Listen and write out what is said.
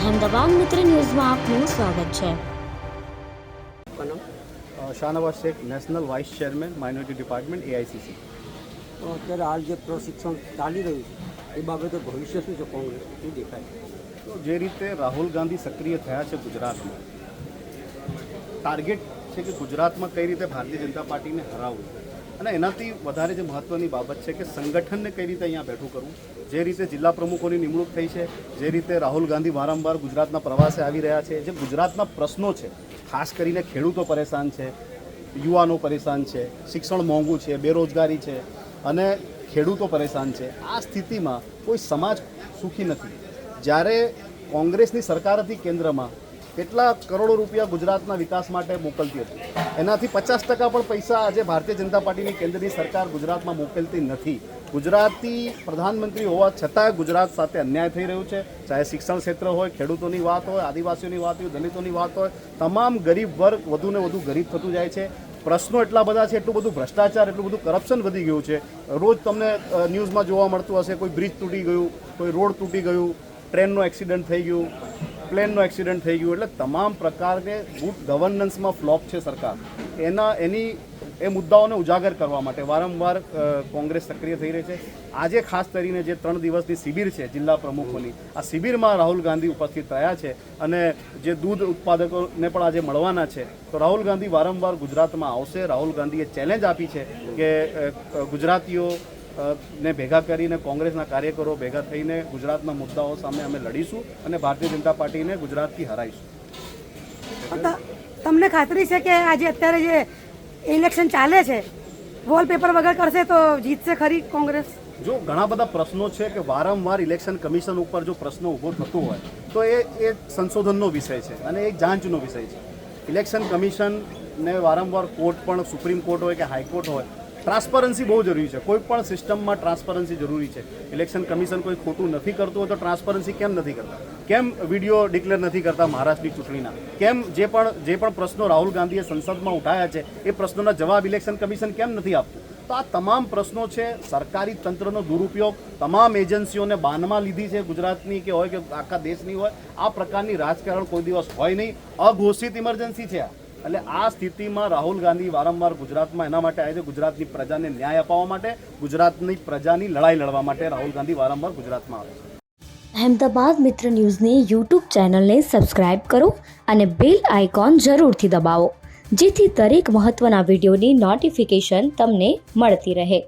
અહેમદાબાદ મિત્ર ન્યૂઝમાં આપનું સ્વાગત છે. Shahnawaz Sheikh national vice chairman minority department AICC અત્યારે હાલ જે પ્રશિક્ષણ ચાલી રહ્યું છે એ બાબતે ભવિષ્ય શું છે કોંગ્રેસ? શું દેખાય? તો જે રીતે રાહુલ ગાંધી સક્રિય થયા છે ગુજરાતમાં ટાર્ગેટ છે કે ગુજરાતમાં કઈ રીતે ભારતીય જનતા પાર્ટીને હરાવવું? અને એનાથી વધારે જે મહત્ત્વની બાબત છે કે સંગઠનને કઈ રીતે અહીંયા બેઠું કરવું? જે રીતે જિલ્લા પ્રમુખોની નિમણૂક થઈ છે, જે રીતે રાહુલ ગાંધી વારંવાર ગુજરાતના પ્રવાસે આવી રહ્યા છે, જે ગુજરાતના પ્રશ્નો છે, ખાસ કરીને ખેડૂતો પરેશાન છે, યુવાનો પરેશાન છે, શિક્ષણ મોંઘું છે, બેરોજગારી છે અને ખેડૂતો પરેશાન છે, આ સ્થિતિમાં કોઈ સમાજ સુખી નથી. જ્યારે કોંગ્રેસની સરકાર હતી કેન્દ્રમાં કેટલા કરોડો રૂપિયા ગુજરાતના વિકાસ માટે મોકલતી હતી? એનાથી પચાસ ટકા પણ પૈસા આજે ભારતીય જનતા પાર્ટીની કેન્દ્રની સરકાર ગુજરાતમાં મોકલતી નથી. ગુજરાતી પ્રધાનમંત્રી હોવા છતાંય ગુજરાત સાથે અન્યાય થઈ રહ્યું છે. ચાહે શિક્ષણ ક્ષેત્ર હોય, ખેડૂતોની વાત હોય, આદિવાસીઓની વાત હોય, દલિતોની વાત હોય, તમામ ગરીબ વર્ગ વધુને વધુ ગરીબ થતું જાય છે. પ્રશ્નો એટલા બધા છે, એટલું બધું ભ્રષ્ટાચાર, એટલું બધું કરપ્શન વધી ગયું છે. રોજ તમને ન્યૂઝમાં જોવા મળતું હશે, કોઈ બ્રિજ તૂટી ગયું, કોઈ રોડ તૂટી ગયું ટ્રેનનો એક્સિડન્ટ થઈ ગયું. પ્લેનનો એક્સિડન્ટ થઈ ગયું. એટલે તમામ પ્રકારને ગુડ ગવર્નન્સમાં ફ્લોપ છે સરકાર. એના, એની, એ મુદ્દાઓને ઉજાગર કરવા માટે વારંવાર કોંગ્રેસ સક્રિય થઈ રહી છે. આજે ખાસ કરીને જે ત્રણ દિવસની શિબિર છે જિલ્લા પ્રમુખોની, આ શિબિરમાં રાહુલ ગાંધી ઉપસ્થિત રહ્યા છે અને જે દૂધ ઉત્પાદકોને પણ આજે મળવાના છે. તો રાહુલ ગાંધી વારંવાર ગુજરાતમાં આવશે. રાહુલ ગાંધીએ ચેલેન્જ આપી છે કે ગુજરાતીઓ ને ભેગા કરીને કોંગ્રેસના કાર્યકરો ભેગા થઈને ગુજરાતના મુદ્દાઓ સામે અમે લડીશું અને ભારતીય જનતા પાર્ટીને ગુજરાતથી હરાઈશું. તમને ખાતરી છે કે આજે અત્યારે જે ઇલેક્શન ચાલે છે વોલપેપર વગર કરશે તો જીતશે ખરી કોંગ્રેસ? જો ઘણા બધા પ્રશ્નો છે કે વારંવાર ઇલેક્શન કમિશન ઉપર જો પ્રશ્નો ઊભો થતો હોય તો એ એ સંશોધનનો વિષય છે અને એક જાંચનો વિષય છે. ઇલેક્શન કમિશનને વારંવાર કોર્ટ પણ સુપ્રીમ કોર્ટ હોય કે હાઈકોર્ટ હોય ટ્રાન્સપરન્સી બહુ જરૂરી છે. કોઈ પણ સિસ્ટમમાં ટ્રાન્સપરન્સી જરૂરી છે. ઇલેક્શન કમિશન કોઈ ખોટું નથી કરતું હોય તો ટ્રાન્સપરન્સી કેમ નથી કરતા? કેમ વીડિયો ડિક્લેર નથી કરતા મહારાષ્ટ્રની ચૂંટણીના? કેમ જે પણ જે પણ પ્રશ્નો રાહુલ ગાંધીએ સંસદમાં ઉઠાયા છે, એ પ્રશ્નોના જવાબ ઇલેક્શન કમિશન કેમ નથી આપતું? તો આ તમામ પ્રશ્નો છે, સરકારી તંત્રનો દુરુપયોગ, તમામ એજન્સીઓને બાનમાં લીધી છે, ગુજરાતની કે હોય કે આખા દેશની હોય, આ પ્રકારની રાજકારણ કોઈ દિવસ હોય નહીં. અઘોષિત ઇમરજન્સી છે આ. એટલે આ સ્થિતિમાં રાહુલ ગાંધી વારંવાર ગુજરાતમાં એના માટે આવે છે, ગુજરાતની પ્રજાને ન્યાય અપાવવા માટે, ગુજરાતની પ્રજાની લડાઈ લડવા માટે રાહુલ ગાંધી વારંવાર ગુજરાતમાં આવે છે. અહેમદાબાદ મિત્ર ન્યૂઝની યુટ્યુબ ચેનલને સબસ્ક્રાઇબ કરો અને બેલ આઇકોન જરૂરથી દબાવો, જેથી દરેક મહત્ત્વના વિડીયોની નોટિફિકેશન તમને મળતી રહે.